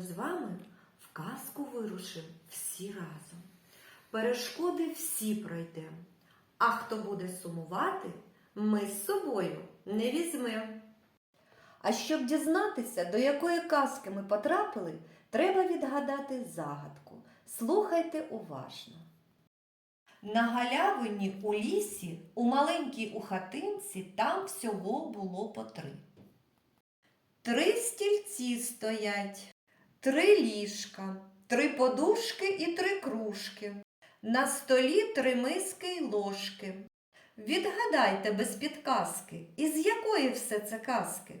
з вами в казку вирушимо всі разом. Перешкоди всі пройдемо. А хто буде сумувати, ми з собою не візьмемо. А щоб дізнатися, до якої казки ми потрапили, треба відгадати загадку. Слухайте уважно. На галявині у лісі, у маленькій у хатинці, там всього було по три. Три стільці стоять, три ліжка, три подушки і три кружки. На столі три миски й ложки. Відгадайте без підказки, із якої все це казки?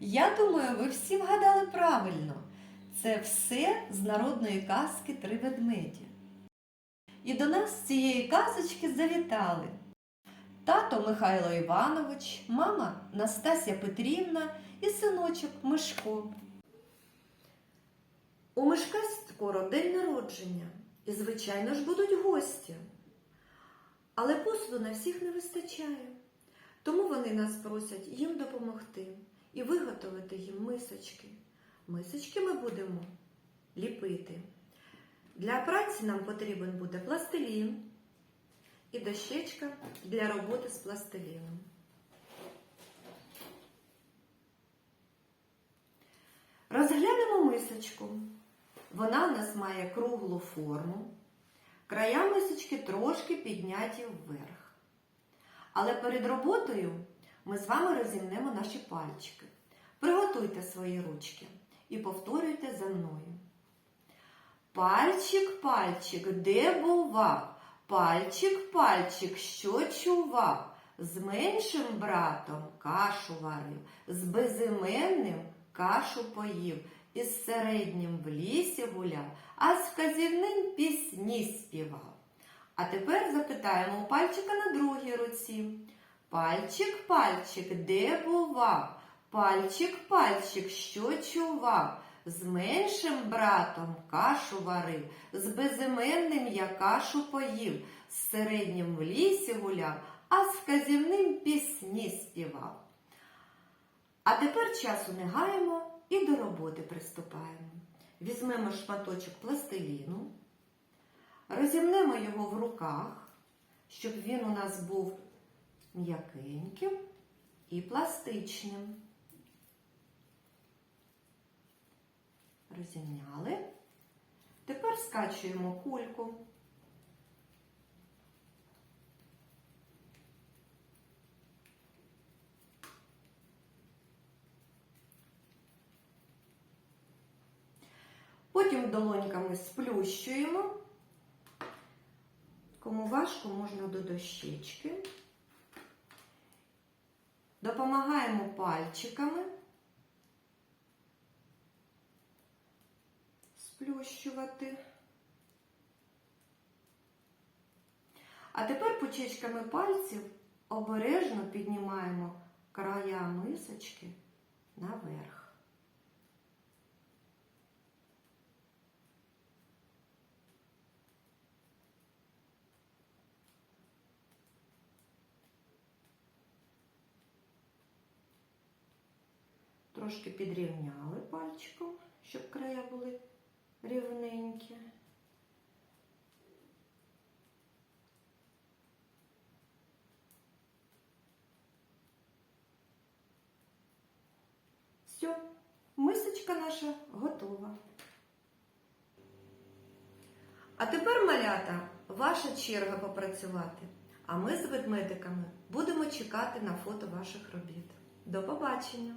Я думаю, ви всі вгадали правильно. Це все з народної казки Три ведмеді. І до нас з цієї казочки завітали тато Михайло Іванович, мама Настасія Петрівна і синочок Мишко. У Мишка скоро день народження, і, звичайно ж, будуть гості. Але посуду на всіх не вистачає. Тому вони нас просять їм допомогти і виготовити їм мисочки. Мисочки ми будемо ліпити. Для праці нам потрібен буде пластилін і дощечка для роботи з пластиліном. Розглянемо мисочку. Вона у нас має круглу форму. Края мисочки трошки підняті вверх. Але перед роботою ми з вами розімнемо наші пальчики. Приготуйте свої ручки і повторюйте за мною. Пальчик, пальчик, де бував? Пальчик, пальчик, що чував? З меншим братом кашу варив, з безіменним кашу поїв, із середнім в лісі гуляв, а з вказівним пісні співав. А тепер запитаємо у пальчика на другій руці. Пальчик, пальчик, де бував? Пальчик, пальчик, що чував? З меншим братом кашу варив, з безіменним я кашу поїв, з середнім в лісі гуляв, а з вказівним пісні співав. А тепер часу не гаємо і до роботи приступаємо. Візьмемо шматочок пластиліну, розімнемо його в руках, щоб він у нас був м'якеньким і пластичним. Розімняли. Тепер скачуємо кульку. Потім долоньками сплющуємо. Кому важко, можна до дощечки. Допомагаємо пальчиками. Сплющувати. А тепер почечками пальців обережно піднімаємо края мисочки наверх. Трошки підрівняли пальчиком, щоб края були рівненькі. Все, мисочка наша готова. А тепер, малята, ваша черга попрацювати. А ми з ведмедиками будемо чекати на фото ваших робіт. До побачення!